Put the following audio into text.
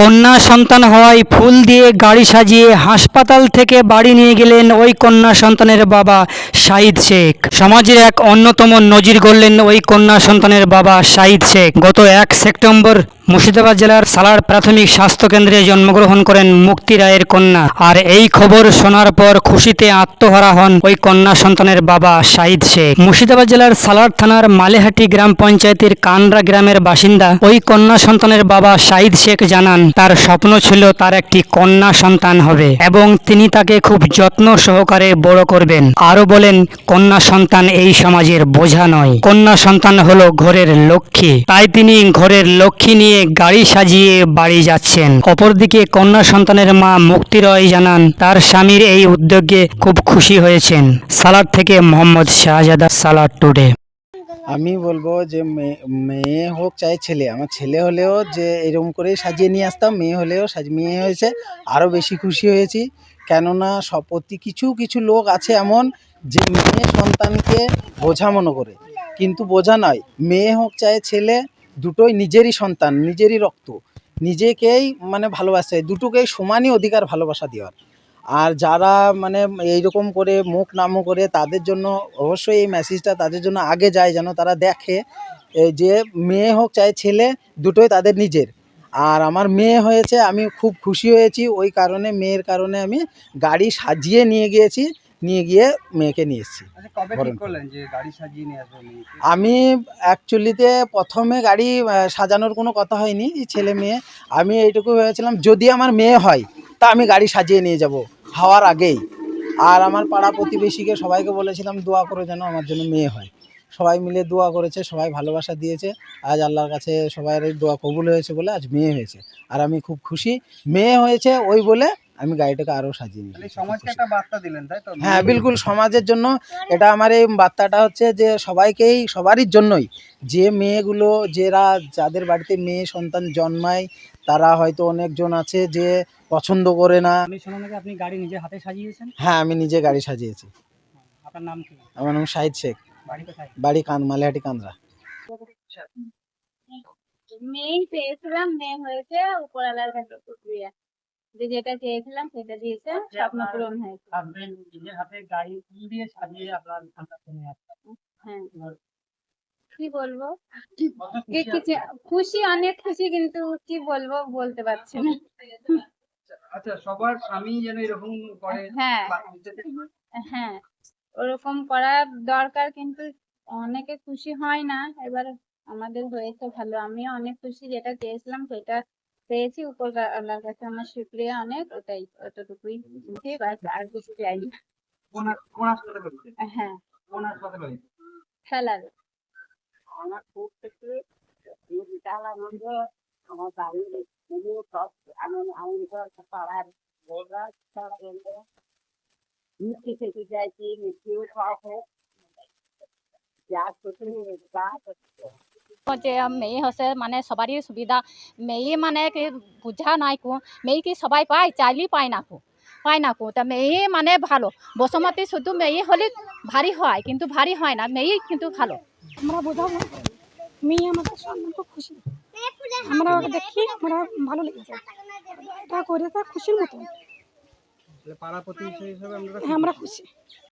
কন্যা সন্তান হওয়ায় ফুল দিয়ে গাড়ি সাজিয়ে হাসপাতাল থেকে বাড়ি নিয়ে গেলেন ওই কন্যা সন্তানের বাবা শাহিদ শেখ। সমাজের এক অন্যতম নজির গড়লেন ওই কন্যা সন্তানের বাবা শাহিদ শেখ। গত এক সেপ্টেম্বর মুর্শিদাবাদ জেলার সালার প্রাথমিক স্বাস্থ্য কেন্দ্রে জন্মগ্রহণ করেন মুক্তি রায়ের কন্যা। আর এই খবর শোনার পর খুশিতে আত্মহারা হন ওই কন্যা সন্তানের বাবা শাহিদ শেখ। মুর্শিদাবাদ জেলার সালার থানার মালেহাটি গ্রাম পঞ্চায়েতের কানরা গ্রামের বাসিন্দা ওই কন্যা সন্তানের বাবা শাহিদ শেখ জানান, তার স্বপ্ন ছিল তার একটি কন্যা সন্তান হবে এবং তিনি তাকে খুব যত্ন সহকারে বড় করবেন। আরও বলেন, কন্যা সন্তান এই সমাজের বোঝা নয়। কন্যা সন্তান হলো ঘরের লক্ষ্মী। তাই তিনি ঘরের লক্ষ্মী নিয়ে গাড়ি সাজিয়ে বাড়ি যাচ্ছেন। অপরদিকে কন্যা সন্তানের মা মুক্তি রয় জানান, তার স্বামীর এই উদ্যোগে খুব খুশি হয়েছেন। সালাড থেকে মোহাম্মদ শাহজাদা সালাড টুডে। আমি বলব যে মেয়ে হোক চাই ছেলে, আমার ছেলে হলেও যে এরকম করেই সাজিয়ে নিয়ে আসতাম, মেয়ে হলেও সাজ, মেয়ে হয়েছে আরও বেশি খুশি হয়েছি। কেননা সব প্রতি কিছু কিছু লোক আছে এমন যে মেয়ে সন্তানকে বোঝা মনে করে। কিন্তু বোঝা নয়, মেয়ে হোক চাই ছেলে দুটোই নিজেরই সন্তান, নিজেরই রক্ত। নিজেকেই মানে ভালোবাসে, দুটোকেই সমানই অধিকার, ভালোবাসা দেওয়ার। আর যারা মানে এইরকম করে মুখ নামো করে তাদের জন্য অবশ্যই এই মেসেজটা তাদের জন্য আগে যায় যেন তারা দেখে যে মেয়ে হোক চাই ছেলে, দুটোই তাদের নিজের। আর আমার মেয়ে হয়েছে, আমি খুব খুশি হয়েছি, ওই কারণে, মেয়ের কারণে আমি গাড়ি সাজিয়ে নিয়ে গিয়েছি। নিয়ে গিয়ে মেয়েকে নিয়ে এসেছি। আচ্ছা? আমি অ্যাকচুয়ালিতে প্রথমে গাড়ি সাজানোর কোনো কথা হয়নি ছেলে মেয়ে। আমি এইটুকু ভেবেছিলাম যদি আমার মেয়ে হয় তা আমি গাড়ি সাজিয়ে নিয়ে যাব হওয়ার আগেই। আর আমার পাড়া প্রতিবেশীকে সবাইকে বলেছিলাম দোয়া করে যেন আমার জন্য মেয়ে হয়। সবাই মিলে দোয়া করেছে সবাই ভালোবাসা দিয়েছে। আজ আল্লাহর কাছে সবাই দোয়া কবুল হয়েছে বলে আজ মেয়ে হয়েছে। আর আমি খুব খুশি মেয়ে হয়েছে ওই বলে আমি গাড়িটাকে আরও সাজিয়ে নিই সমাজকে একটা বার্তা দিলেন তাই তো? হ্যাঁ বিলকুল সমাজের জন্য এটা আমার এই বার্তাটা হচ্ছে যে সবাইকেই সবারই জন্যই যে মেয়েগুলো যারা যাদের বাড়িতে মেয়ে সন্তান জন্মায় তারা হয়তো অনেকজন আছে যে পছন্দ করে না। আমি শুনলাম নাকি আপনি গাড়ি নিজের হাতে সাজিয়েছেন? হ্যাঁ আমি নিজে গাড়ি সাজিয়েছি। আপনার নাম কি? আমার নাম শাহিদ শেখ। বাড়ি কোথায়? বাড়ি কান মালিহাটি কান্দ্রা। মেয়েই পেয়েছিলাম মেয়ে হয়েছে উপরওয়ালার কাছে যে যেটা চেয়েছিলাম সেটা দিয়েছে স্বপ্ন পূরণ হয়েছে। নিজের হাতে গাড়ি ফুল দিয়ে সাজিয়ে আপনার সন্তানকে নিয়ে আসছেন হ্যাঁ। কি বলব? খুশি অনেক খুশি কিন্তু কি বলব বলতে পারছি না। আচ্ছা সবার স্বামী যেন এরকম করে হ্যাঁ। হ্যাঁ ওরকম করা দরকার কিন্তু অনেকে খুশি হয় না। এবার আমাদের হয়েছে ভালো। আমিও অনেক খুশি যেটা চেয়েছিলাম সেটা পেয়েছি উপর আল্লাহর কাছে আমার শুক্রিয়া অনেক ওটাই অতটুকুই বাস আর কিছু চাই হ্যাঁ। খেলার আমার খুব থেকে আনন্দ আমার বাড়ির সব আনন্দ আনন্দ পাড়ার সব। মিষ্টি খেতে যাইছি মিষ্টিও খাওয়া হোক যা খুশি তা করছে। যে মেয়ে হচ্ছে মানে সবারই সুবিধা। মেয়ে মানে কি বুঝা নাই কো মেয়ে কি সবাই পায় চাইলেই পায় না কো পায় না কো। তা মেয়ে মানে ভালো। বসুমতী শুধু মেয়ে হলে ভারী হয় কিন্তু ভারী হয় না মেয়ে কিন্তু ভালো। আমরা বোঝাবো মেয়ে আমাদের খুব খুশি। আমরা ওকে দেখি আমরা ভালো লেগেছে। এটা করেছে খুশির মতো হ্যাঁ আমরা খুশি।